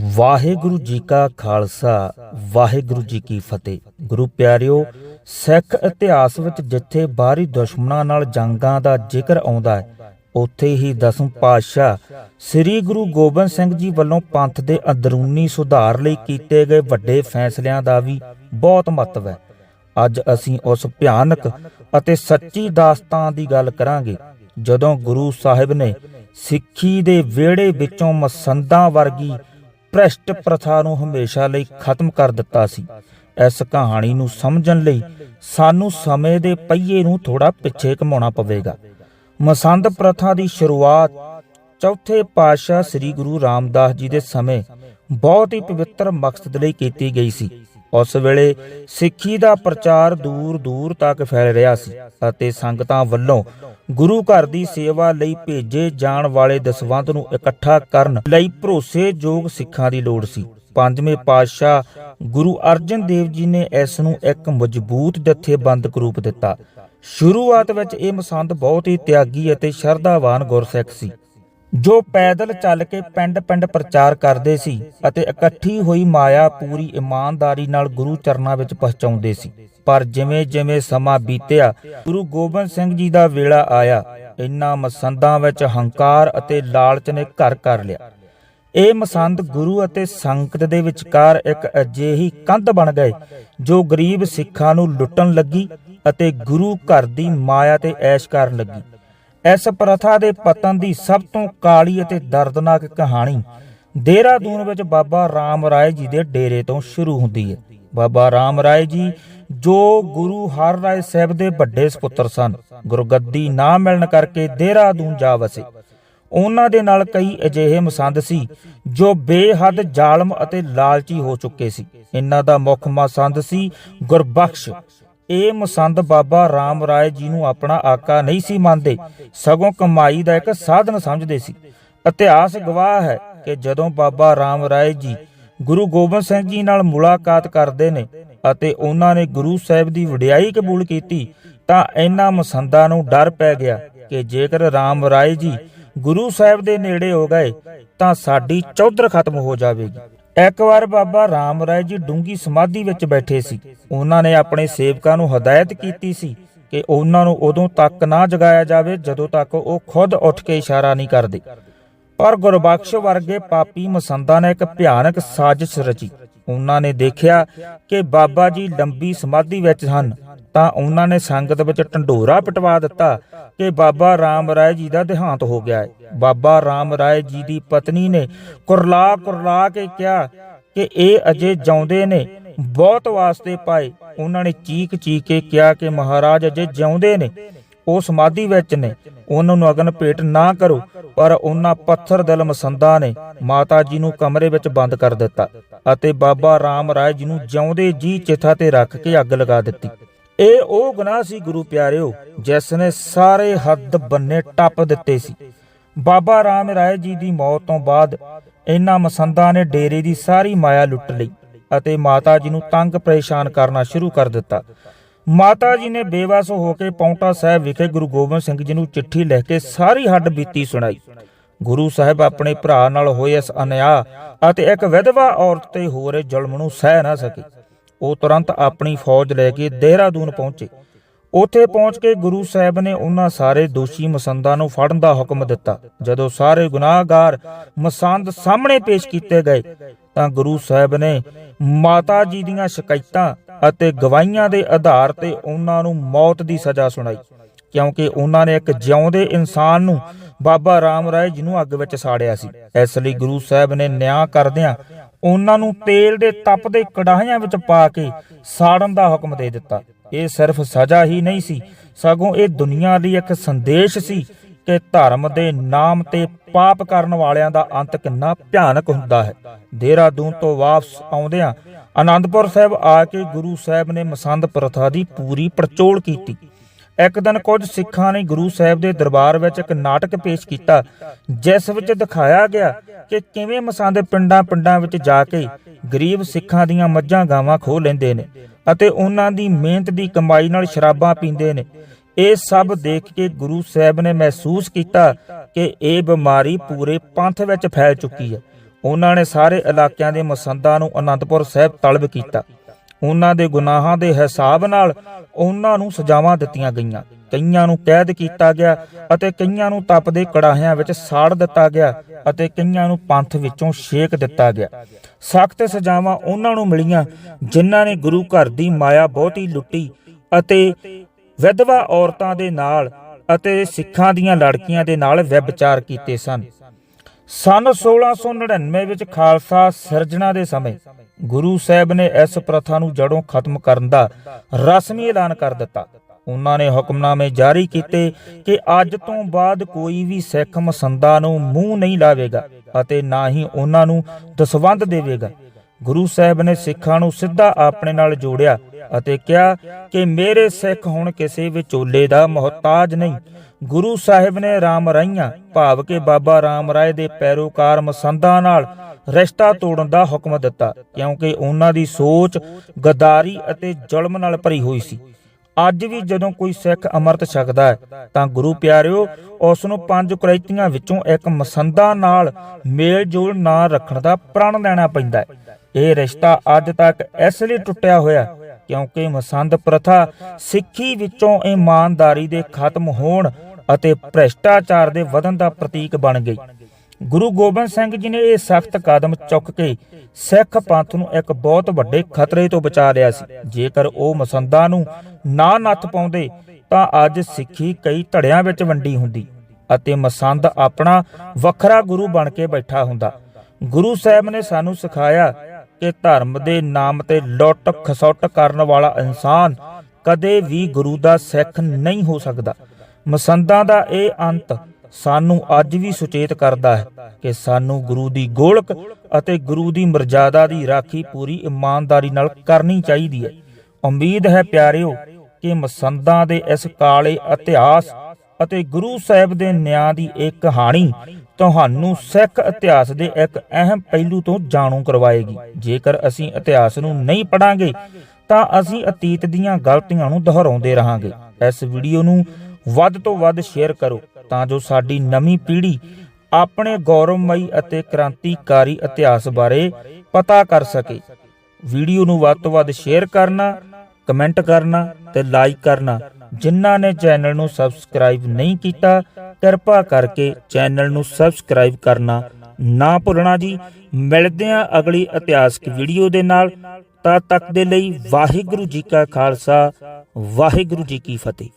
ਵਾਹਿਗੁਰੂ ਜੀ ਕਾ ਖਾਲਸਾ, ਵਾਹਿਗੁਰੂ ਜੀ ਕੀ ਫਤਿਹ। ਗੁਰੂ ਪਿਆਰਿਓ, ਸਿੱਖ ਇਤਿਹਾਸ ਵਿੱਚ ਜਿੱਥੇ ਬਾਹਰੀ ਦੁਸ਼ਮਣਾਂ ਨਾਲ ਜੰਗਾਂ ਦਾ ਜ਼ਿਕਰ ਆਉਂਦਾ ਹੈ, ਉੱਥੇ ਹੀ ਦਸਮ ਪਾਤਸ਼ਾਹ ਸ੍ਰੀ ਗੁਰੂ ਗੋਬਿੰਦ ਸਿੰਘ ਜੀ ਵੱਲੋਂ ਪੰਥ ਦੇ ਅੰਦਰੂਨੀ ਸੁਧਾਰ ਲਈ ਕੀਤੇ ਗਏ ਵੱਡੇ ਫੈਸਲਿਆਂ ਦਾ ਵੀ ਬਹੁਤ ਮਹੱਤਵ ਹੈ। ਅੱਜ ਅਸੀਂ ਉਸ ਭਿਆਨਕ ਅਤੇ ਸੱਚੀ ਦਾਸਤਾਨ ਦੀ ਗੱਲ ਕਰਾਂਗੇ, ਜਦੋਂ ਗੁਰੂ ਸਾਹਿਬ ਨੇ ਸਿੱਖੀ ਦੇ ਵਿਹੜੇ ਵਿੱਚੋਂ ਮਸੰਦਾਂ ਵਰਗੀ ਭ੍ਰਿਸ਼ਟ ਪ੍ਰਥਾ ਨੂੰ ਹਮੇਸ਼ਾ ਲਈ ਖਤਮ ਕਰ ਦਿੱਤਾ ਸੀ। ਇਸ ਕਹਾਣੀ ਨੂੰ ਸਮਝਣ ਲਈ ਸਾਨੂੰ ਸਮੇਂ ਦੇ ਪਹੀਏ ਨੂੰ ਥੋੜਾ ਪਿੱਛੇ ਘਮਾਉਣਾ ਪਵੇਗਾ। ਮਸੰਦ ਪ੍ਰਥਾ ਦੀ ਸ਼ੁਰੂਆਤ ਚੌਥੇ ਪਾਤਸ਼ਾਹ ਸ੍ਰੀ ਗੁਰੂ ਰਾਮਦਾਸ ਜੀ ਦੇ ਸਮੇਂ ਬਹੁਤ ਹੀ ਪਵਿੱਤਰ ਮਕਸਦ ਲਈ ਕੀਤੀ ਗਈ ਸੀ। ਉਸ ਵੇਲੇ ਸਿੱਖੀ ਦਾ ਪ੍ਰਚਾਰ ਦੂਰ ਦੂਰ ਤੱਕ ਫੈਲ ਰਿਹਾ ਸੀ ਅਤੇ ਸੰਗਤਾਂ ਵੱਲੋਂ ਗੁਰੂ ਘਰ ਦੀ ਸੇਵਾ ਲਈ ਭੇਜੇ ਜਾਣ ਵਾਲੇ ਦਸਵੰਧ ਨੂੰ ਇਕੱਠਾ ਕਰਨ ਲਈ ਭਰੋਸੇਯੋਗ ਸਿੱਖਾਂ ਦੀ ਲੋੜ ਸੀ। ਪੰਜਵੇਂ ਪਾਤਸ਼ਾਹ ਗੁਰੂ ਅਰਜਨ ਦੇਵ ਜੀ ਨੇ ਇਸ ਨੂੰ ਇੱਕ ਮਜ਼ਬੂਤ ਜਥੇਬੰਦਕ ਰੂਪ ਦਿੱਤਾ। ਸ਼ੁਰੂਆਤ ਵਿੱਚ ਇਹ ਮਸੰਦ ਬਹੁਤ ਹੀ ਤਿਆਗੀ ਅਤੇ ਸ਼ਰਧਾਵਾਨ ਗੁਰਸਿੱਖ ਸੀ। ਜੋ ਪੈਦਲ ਚੱਲ ਕੇ ਪਿੰਡ-ਪਿੰਡ ਪ੍ਰਚਾਰ ਕਰਦੇ ਸੀ ਅਤੇ ਇਕੱਠੀ ਹੋਈ ਮਾਇਆ ਪੂਰੀ ਇਮਾਨਦਾਰੀ ਨਾਲ ਗੁਰੂ ਚਰਨਾਂ ਵਿੱਚ ਪਹੁੰਚਾਉਂਦੇ ਸੀ। ਪਰ ਜਿਵੇਂ-ਜਿਵੇਂ ਸਮਾਂ ਬੀਤਿਆ, ਗੁਰੂ ਗੋਬਿੰਦ ਸਿੰਘ ਜੀ ਦਾ ਵੇਲਾ ਆਇਆ, ਇਨ੍ਹਾਂ ਮਸੰਦਾਂ ਵਿੱਚ ਹੰਕਾਰ ਅਤੇ ਲਾਲਚ ਨੇ ਘਰ ਕਰ ਲਿਆ। ਇਹ ਮਸੰਦ ਗੁਰੂ ਅਤੇ ਸੰਗਤ ਦੇ ਵਿਚਕਾਰ ਇੱਕ ਅਜਿਹੀ ਕੰਧ ਬਣ ਗਏ, ਜੋ ਗਰੀਬ ਸਿੱਖਾਂ ਨੂੰ ਲੁੱਟਣ ਲੱਗੀ ਅਤੇ ਗੁਰੂ ਘਰ ਦੀ ਮਾਇਆ ਤੇ ਐਸ਼ ਕਰਨ ਲੱਗੀ। ਇਸ ਪ੍ਰਥਾ ਦੇ ਪਤਨ ਦੀ ਸਭ ਤੋਂ ਕਾਲੀ ਅਤੇ ਦਰਦਨਾਕ ਕਹਾਣੀ ਦੇਹਰਾਦੂਨ ਵਿੱਚ ਬਾਬਾ ਰਾਮ ਰਾਏ ਜੀ ਦੇ ਡੇਰੇ ਤੋਂ ਸ਼ੁਰੂ ਹੁੰਦੀ ਹੈ। ਬਾਬਾ ਰਾਮ ਰਾਏ ਜੀ ਜੋ ਗੁਰੂ ਹਰ ਰਾਏ ਸਾਹਿਬ ਦੇ ਵੱਡੇ ਸੁਪੁੱਤਰ ਸਨ, ਗੁਰਗੱਦੀ ਨਾ ਮਿਲਣ ਕਰਕੇ ਦੇਹਰਾਦੂਨ ਜਾ ਵਸੇ। ਉਹਨਾਂ ਦੇ ਨਾਲ ਕਈ ਅਜਿਹੇ ਮਸੰਦ ਸੀ ਜੋ ਬੇਹੱਦ ਜ਼ਾਲਮ ਅਤੇ ਲਾਲਚੀ ਹੋ ਚੁੱਕੇ ਸੀ। ਇਹਨਾਂ ਦਾ ਮੁੱਖ ਮਸੰਦ ਸੀ ਗੁਰਬਖਸ਼। ਇਹ ਮਸੰਦ ਬਾਬਾ ਰਾਮ ਰਾਏ ਜੀ ਨੂੰ ਆਪਣਾ ਆਕਾ ਨਹੀਂ ਸੀ ਮੰਨਦੇ। ਸਗੋਂ ਕਮਾਈ ਦਾ ਇੱਕ ਸਾਧਨ ਸਮਝਦੇ ਸੀ। ਇਤਿਹਾਸ ਗਵਾਹ ਹੈ ਕਿ ਜਦੋਂ ਬਾਬਾ ਰਾਮ ਰਾਏ ਜੀ ਗੁਰੂ ਗੋਬਿੰਦ ਸਿੰਘ ਜੀ ਨਾਲ ਮੁਲਾਕਾਤ ਕਰਦੇ ਨੇ ਅਤੇ ਉਹਨਾਂ ਨੇ ਗੁਰੂ ਸਾਹਿਬ ਦੀ ਵਡਿਆਈ ਕਬੂਲ ਕੀਤੀ, ਤਾਂ ਇਹਨਾਂ ਮਸੰਦਾਂ ਨੂੰ ਡਰ ਪੈ ਗਿਆ ਕਿ ਜੇਕਰ ਰਾਮ ਰਾਏ ਜੀ ਗੁਰੂ ਸਾਹਿਬ ਦੇ ਨੇੜੇ ਹੋ ਗਏ, ਤਾਂ ਸਾਡੀ ਚੌਧਰ ਖਤਮ ਹੋ ਜਾਵੇਗੀ। ਇੱਕ ਵਾਰ ਬਾਬਾ ਰਾਮ ਰਾਏ ਜੀ ਡੂੰਗੀ ਸਮਾਧੀ ਵਿੱਚ ਬੈਠੇ ਸੀ। ਉਹਨਾਂ ਨੇ ਆਪਣੇ ਸੇਵਕਾਂ ਨੂੰ ਹਦਾਇਤ ਕੀਤੀ ਸੀ ਕਿ ਉਹਨਾਂ ਨੂੰ ਉਦੋਂ ਤੱਕ ਨਾ ਜਗਾਇਆ ਜਾਵੇ ਜਦੋਂ ਤੱਕ ਉਹ ਖੁਦ ਉੱਠ ਕੇ ਇਸ਼ਾਰਾ ਨਹੀਂ ਕਰਦੇ। ਪਰ ਗੁਰਬਖਸ਼ ਵਰਗੇ ਪਾਪੀ ਮਸੰਦਾਂ ਨੇ ਇੱਕ ਭਿਆਨਕ ਸਾਜ਼ਿਸ਼ ਰਚੀ। ਉਹਨਾਂ ਨੇ ਦੇਖਿਆ ਕਿ ਬਾਬਾ ਜੀ ਲੰਬੀ ਸਮਾਧੀ ਵਿੱਚ ਹਨ, ਤਾਂ ਉਹਨਾਂ ਨੇ ਸੰਗਤ ਵਿੱਚ ਢੰਡੋਰਾ ਪਟਵਾ ਦਿੱਤਾ ਕਿ ਬਾਬਾ ਰਾਮ ਰਾਏ ਜੀ ਦਾ ਦੇਹਾਂਤ ਹੋ ਗਿਆ ਹੈ। ਬਾਬਾ ਰਾਮ ਰਾਏ ਜੀ ਦੀ ਪਤਨੀ ਨੇ ਕੁਰਲਾ ਕੁਰਲਾ ਕੇ ਕਿਹਾ ਕਿ ਇਹ ਅਜੇ ਜਿਉਂਦੇ ਨੇ, ਬਹੁਤ ਵਾਸਤੇ ਪਾਏ। ਉਹਨਾਂ ਨੇ ਚੀਕ ਚੀਕ ਕੇ ਕਿਹਾ ਕਿ ਮਹਾਰਾਜ ਅਜੇ ਜਿਉਂਦੇ ਨੇ, ਉਹ ਸਮਾਧੀ ਵਿੱਚ ਨੇ, ਉਹਨਾਂ ਨੂੰ ਅਗਨ ਭੇਟ ਨਾ ਕਰੋ, ਪਰ ਉਹਨਾਂ ਪੱਥਰ ਦਿਲ ਮਸੰਦਾ ਨੇ ਮਾਤਾ ਜੀ ਨੂੰ ਕਮਰੇ ਵਿੱਚ ਬੰਦ ਕਰ ਦਿੱਤਾ। ਅਤੇ ਬਾਬਾ ਰਾਮ ਰਾਏ ਜੀ ਨੂੰ ਜਿਉਂਦੇ ਜੀ ਚਿਥਾ ਤੇ ਰੱਖ ਕੇ ਅੱਗ ਲਗਾ ਦਿੱਤੀ। ਇਹ ਉਹ ਗੁਨਾਹ ਸੀ ਗੁਰੂ ਪਿਆਰਿਓ, ਜਿਸ ਨੇ ਸਾਰੇ ਹੱਦ ਬੰਨੇ ਟੱਪ ਦਿੱਤੇ ਸੀ। ਬਾਬਾ ਰਾਮ ਰਾਏ ਜੀ ਦੀ ਮੌਤ ਤੋਂ ਬਾਅਦ ਇਹਨਾਂ ਮਸੰਦਾਂ ਨੇ ਡੇਰੇ ਦੀ ਸਾਰੀ ਮਾਇਆ ਲੁੱਟ ਲਈ ਅਤੇ ਮਾਤਾ ਜੀ ਨੂੰ ਤੰਗ ਪਰੇਸ਼ਾਨ ਕਰਨਾ ਸ਼ੁਰੂ ਕਰ ਦਿੱਤਾ। ਮਾਤਾ ਜੀ ਨੇ ਬੇਵਸ ਹੋ ਕੇ ਪੌਂਟਾ ਸਾਹਿਬ ਵਿਖੇ ਗੁਰੂ ਗੋਬਿੰਦ ਸਿੰਘ ਜੀ ਨੂੰ ਚਿੱਠੀ ਲਿਖ ਕੇ ਸਾਰੀ ਹੱਡ ਬੀਤੀ ਸੁਣਾਈ। ਗੁਰੂ ਸਾਹਿਬ ਆਪਣੇ ਭਰਾ ਨਾਲ ਹੋਏ ਇਸ ਅਨਿਆਂ ਅਤੇ ਇੱਕ ਵਿਧਵਾ ਔਰਤ ਤੇ ਹੋ ਰਹੇ ਜ਼ੁਲਮ ਨੂੰ ਸਹਿ ਨਾ ਸਕੇ। ਉਹ ਤੁਰੰਤ ਆਪਣੀ ਫੌਜ ਲੈ ਕੇ ਦੇਹਰਾਦੂਨ ਪਹੁੰਚੇ। ਉੱਥੇ ਪਹੁੰਚ ਕੇ ਗੁਰੂ ਸਾਹਿਬ ਨੇ ਉਹਨਾਂ ਸਾਰੇ ਦੋਸ਼ੀ ਮਸੰਦਾਂ ਨੂੰ ਫੜਨ ਦਾ ਹੁਕਮ ਦਿੱਤਾ। ਜਦੋਂ ਸਾਰੇ ਗੁਨਾਹਗਾਰ ਮਸੰਦ ਸਾਹਮਣੇ ਪੇਸ਼ ਕੀਤੇ ਗਏ, ਤਾਂ ਗੁਰੂ ਸਾਹਿਬ ਨੇ ਮਾਤਾ ਜੀ ਦੀਆਂ ਸ਼ਿਕਾਇਤਾਂ ਅਤੇ ਗਵਾਹੀਆਂ ਦੇ ਆਧਾਰ ਤੇ ਉਹਨਾਂ ਨੂੰ ਮੌਤ ਦੀ ਸਜ਼ਾ ਸੁਣਾਈ। ਕਿਉਂਕਿ ਉਹਨਾਂ ਨੇ ਇੱਕ ਜਿਉਂਦੇ ਇਨਸਾਨ ਨੂੰ ਬਾਬਾ ਰਾਮ ਰਾਏ ਜੀ ਨੂੰ ਅੱਗ ਵਿੱਚ ਸਾੜਿਆ ਸੀ। ਇਸ ਲਈ ਗੁਰੂ ਸਾਹਿਬ ਨੇ ਨਿਆਂ ਕਰਦਿਆਂ ਉਹਨਾਂ ਨੂੰ ਤੇਲ ਦੇ ਤਪਦੇ ਕੜਾਹਿਆਂ ਵਿੱਚ ਪਾ ਕੇ ਸਾੜਨ ਦਾ ਹੁਕਮ ਦੇ ਦਿੱਤਾ। ਇਹ ਸਿਰਫ ਸਜ਼ਾ ਹੀ ਨਹੀਂ ਸੀ, ਸਗੋਂ ਇਹ ਦੁਨੀਆ ਲਈ ਇੱਕ ਸੰਦੇਸ਼ ਸੀ ਕਿ ਧਰਮ ਦੇ ਨਾਮ ਤੇ ਪਾਪ ਕਰਨ ਵਾਲਿਆਂ ਦਾ ਅੰਤ ਕਿੰਨਾ ਭਿਆਨਕ ਹੁੰਦਾ ਹੈ। ਦੇਹਰਾਦੂਨ ਤੋਂ ਵਾਪਸ ਆਉਂਦਿਆਂ ਆਨੰਦਪੁਰ ਸਾਹਿਬ ਆ ਕੇ ਗੁਰੂ ਸਾਹਿਬ ਨੇ ਮਸੰਦ ਪ੍ਰਥਾ ਦੀ ਪੂਰੀ ਪੜਚੋਲ ਕੀਤੀ। ਇੱਕ ਦਿਨ ਕੁਝ ਸਿੱਖਾਂ ਨੇ ਗੁਰੂ ਸਾਹਿਬ ਦੇ ਦਰਬਾਰ ਵਿੱਚ ਇੱਕ ਨਾਟਕ ਪੇਸ਼ ਕੀਤਾ, ਜਿਸ ਵਿੱਚ ਦਿਖਾਇਆ ਗਿਆ ਕਿ ਕਿਵੇਂ ਮਸੰਦ ਪਿੰਡਾਂ-ਪਿੰਡਾਂ ਵਿੱਚ ਜਾ ਕੇ ਗਰੀਬ ਸਿੱਖਾਂ ਦੀਆਂ ਮੱਝਾਂ ਗਾਵਾਂ ਖੋਹ ਲੈਂਦੇ ਨੇ ਅਤੇ ਉਹਨਾਂ ਦੀ ਮਿਹਨਤ ਦੀ ਕਮਾਈ ਨਾਲ ਸ਼ਰਾਬਾਂ ਪੀਂਦੇ ਨੇ। ਇਹ ਸਭ ਦੇਖ ਕੇ ਗੁਰੂ ਸਾਹਿਬ ਨੇ ਮਹਿਸੂਸ ਕੀਤਾ ਕਿ ਇਹ ਬਿਮਾਰੀ ਪੂਰੇ ਪੰਥ ਵਿੱਚ ਫੈਲ ਚੁੱਕੀ ਹੈ। ਉਹਨਾਂ ਨੇ ਸਾਰੇ ਇਲਾਕਿਆਂ ਦੇ ਮਸੰਦਾਂ ਨੂੰ ਅਨੰਦਪੁਰ ਸਾਹਿਬ ਤਲਬ ਕੀਤਾ। ਉਹਨਾਂ ਦੇ ਗੁਨਾਹਾਂ ਦੇ ਹਿਸਾਬ ਨਾਲ ਉਹਨਾਂ ਨੂੰ ਸਜ਼ਾਵਾਂ ਦਿੱਤੀਆਂ ਗਈਆਂ। ਕਈਆਂ ਨੂੰ ਕੈਦ ਕੀਤਾ ਗਿਆ ਅਤੇ ਕਈਆਂ ਨੂੰ ਤਪਦੇ ਕੜਾਹਿਆਂ ਵਿੱਚ ਸਾੜ ਦਿੱਤਾ ਗਿਆ ਅਤੇ ਕਈਆਂ ਨੂੰ ਪੰਥ ਵਿੱਚੋਂ ਛੇਕ ਦਿੱਤਾ ਗਿਆ। ਸਖਤ ਸਜ਼ਾਵਾਂ ਉਹਨਾਂ ਨੂੰ ਮਿਲੀਆਂ ਜਿਨ੍ਹਾਂ ਨੇ ਗੁਰੂ ਘਰ ਦੀ ਮਾਇਆ ਬਹੁਤੀ ਲੁੱਟੀ ਅਤੇ ਵਿਧਵਾ ਔਰਤਾਂ ਦੇ ਨਾਲ ਅਤੇ ਸਿੱਖਾਂ ਦੀਆਂ ਲੜਕੀਆਂ ਦੇ ਨਾਲ ਵਿਭਚਾਰ ਕੀਤੇ ਸਨ। ਸਨ 1699 ਵਿੱਚ ਖਾਲਸਾ ਸਿਰਜਣਾ ਦੇ ਸਮੇਂ ਗੁਰੂ ਸਾਹਿਬ ਨੇ ਇਸ ਪ੍ਰਥਾ ਨੂੰ ਜੜੋਂ ਖਤਮ ਕਰਨ ਦਾ ਰਸਮੀ ਐਲਾਨ ਕਰ ਦਿੱਤਾ। ਉਹਨਾਂ ਨੇ ਹੁਕਮਨਾਮੇ ਜਾਰੀ ਕੀਤੇ ਕਿ ਅੱਜ ਤੋਂ ਬਾਅਦ ਕੋਈ ਵੀ ਸਿੱਖ ਮਸੰਦਾ ਨੂੰ ਮੂੰਹ ਨਹੀਂ ਲਾਵੇਗਾ ਅਤੇ ਨਾ ਹੀ ਉਹਨਾਂ ਨੂੰ ਦਸਵੰਧ ਦੇਵੇਗਾ। ਗੁਰੂ ਸਾਹਿਬ ਨੇ ਸਿੱਖਾਂ ਨੂੰ ਸਿੱਧਾ ਆਪਣੇ ਨਾਲ ਜੋੜਿਆ ਅਤੇ ਕਿਹਾ ਕਿ ਮੇਰੇ ਸਿੱਖ ਹੁਣ ਕਿਸੇ ਵਿਚੋਲੇ ਦਾ ਮੁਹਤਾਜ ਨਹੀਂ। ਗੁਰੂ ਸਾਹਿਬ ਨੇ ਰਾਮ ਰਾਈਆਂ ਭਾਵ ਕੇ ਬਾਬਾ ਰਾਮ ਰਾਏ ਦੇ ਪੈਰੋਕਾਰ ਮਸੰਦਾਂ ਨਾਲ ਰਿਸ਼ਤਾ ਤੋੜਨ ਦਾ ਹੁਕਮ ਦਿੱਤਾ, ਕਿਉਂਕਿ ਉਹਨਾਂ ਦੀ ਸੋਚ ਗਦਾਰੀ ਅਤੇ ਜ਼ੁਲਮ ਨਾਲ ਭਰੀ ਹੋਈ ਸੀ। ਅੱਜ ਵੀ ਜਦੋਂ ਕੋਈ ਸਿੱਖ ਅੰਮ੍ਰਿਤ ਛਕਦਾ ਹੈ, ਤਾਂ ਗੁਰੂ ਪਿਆਰਿਓ ਉਸ ਨੂੰ ਪੰਜ ਕੁਰੈਤੀਆਂ ਵਿੱਚੋਂ ਇੱਕ ਮਸੰਦਾ ਨਾਲ ਮੇਲ ਜੋਲ ਨਾ ਰੱਖਣ ਦਾ ਪ੍ਰਣ ਲੈਣਾ ਪੈਂਦਾ ਹੈ। ਇਹ ਰਿਸ਼ਤਾ ਅੱਜ ਤੱਕ ਇਸ ਲਈ ਟੁੱਟਿਆ ਹੋਇਆ ਕਿਉਂਕਿ ਮਸੰਦ ਪ੍ਰਥਾ ਸਿੱਖੀ ਵਿੱਚੋਂ ਇਮਾਨਦਾਰੀ ਦੇ ਖਤਮ ਹੋਣ ਅਤੇ ਭ੍ਰਿਸ਼ਟਾਚਾਰ ਦੇ ਵਧਣ ਦਾ ਪ੍ਰਤੀਕ ਬਣ ਗਈ। ਗੁਰੂ ਗੋਬਿੰਦ ਸਿੰਘ ਜੀ ਨੇ ਇਹ ਸਖਤ ਕਦਮ ਚੁੱਕ ਕੇ ਸਿੱਖ ਪੰਥ ਨੂੰ ਇੱਕ ਬਹੁਤ ਵੱਡੇ ਖਤਰੇ ਤੋਂ ਬਚਾ ਲਿਆ ਸੀ। ਜੇਕਰ ਉਹ ਮਸੰਦਾਂ ਨੂੰ ਨਾ ਨੱਥ ਪਾਉਂਦੇ, ਤਾਂ ਅੱਜ ਸਿੱਖੀ ਕਈ ਧੜਿਆਂ ਵਿੱਚ ਵੰਡੀ ਹੁੰਦੀ ਅਤੇ ਮਸੰਦ ਆਪਣਾ ਵੱਖਰਾ ਗੁਰੂ ਬਣ ਕੇ ਬੈਠਾ ਹੁੰਦਾ। ਗੁਰੂ ਸਾਹਿਬ ਨੇ ਸਾਨੂੰ ਸਿਖਾਇਆ ਕਿ ਧਰਮ ਦੇ ਨਾਮ ਤੇ ਲੁੱਟ ਖਸੁੱਟ ਕਰਨ ਵਾਲਾ ਇਨਸਾਨ ਕਦੇ ਵੀ ਗੁਰੂ ਦਾ ਸਿੱਖ ਨਹੀਂ ਹੋ ਸਕਦਾ। ਮਸੰਦਾਂ ਦਾ ਇਹ ਅੰਤ ਸਾਨੂੰ ਅੱਜ ਵੀ ਸੁਚੇਤ ਕਰਦਾ ਹੈ ਕਿ ਸਾਨੂੰ ਗੁਰੂ ਦੀ ਗੋਲਕ ਅਤੇ ਗੁਰੂ ਦੀ ਮਰਜ਼ਾਦਾ ਦੀ ਰਾਖੀ ਪੂਰੀ ਇਮਾਨਦਾਰੀ ਨਾਲ ਕਰਨੀ ਚਾਹੀਦੀ ਹੈ। ਉਮੀਦ ਹੈ ਪਿਆਰਿਓ ਕਿ ਮਸੰਦਾਂ ਦੇ ਇਸ ਕਾਲੇ ਇਤਿਹਾਸ ਅਤੇ ਗੁਰੂ ਸਾਹਿਬ ਦੇ ਨਿਆਂ ਦੀ ਇੱਕ ਕਹਾਣੀ ਤੁਹਾਨੂੰ ਸਿੱਖ ਇਤਿਹਾਸ ਦੇ ਇੱਕ ਅਹਿਮ ਪਹਿਲੂ ਤੋਂ ਜਾਣੂ ਕਰਵਾਏਗੀ। ਜੇਕਰ ਅਸੀਂ ਇਤਿਹਾਸ ਨੂੰ ਨਹੀਂ ਪੜਾਂਗੇ ਤਾਂ ਅਸੀਂ ਅਤੀਤ ਦੀਆਂ ਗਲਤੀਆਂ ਨੂੰ ਦੁਹਰਾਉਂਦੇ ਰਹਾਂਗੇ। ਇਸ ਵੀਡੀਓ ਨੂੰ ਵੱਧ ਤੋਂ ਵੱਧ ਸ਼ੇਅਰ ਕਰੋ ਤਾਂ ਜੋ ਸਾਡੀ ਨਵੀਂ ਪੀੜ੍ਹੀ ਆਪਣੇ ਗੌਰਵਮਈ ਅਤੇ ਕ੍ਰਾਂਤੀਕਾਰੀ ਇਤਿਹਾਸ ਬਾਰੇ ਪਤਾ ਕਰ ਸਕੇ। ਵੀਡੀਓ ਨੂੰ ਵੱਧ ਤੋਂ ਵੱਧ ਸ਼ੇਅਰ ਕਰਨਾ, ਕਮੈਂਟ ਕਰਨਾ ਤੇ ਲਾਈਕ ਕਰਨਾ। ਜਿਨ੍ਹਾਂ ਨੇ ਚੈਨਲ ਨੂੰ ਸਬਸਕ੍ਰਾਈਬ ਨਹੀਂ ਕੀਤਾ, ਕਿਰਪਾ ਕਰਕੇ ਚੈਨਲ ਨੂੰ ਸਬਸਕ੍ਰਾਈਬ ਕਰਨਾ ਨਾ ਭੁੱਲਣਾ ਜੀ। ਮਿਲਦੇ ਹਾਂ ਅਗਲੀ ਇਤਿਹਾਸਕ ਵੀਡੀਓ ਦੇ ਨਾਲ। ਤਦ ਤੱਕ ਦੇ ਲਈ ਵਾਹਿਗੁਰੂ ਜੀ ਕਾ ਖਾਲਸਾ, ਵਾਹਿਗੁਰੂ ਜੀ ਕੀ ਫਤਿਹ।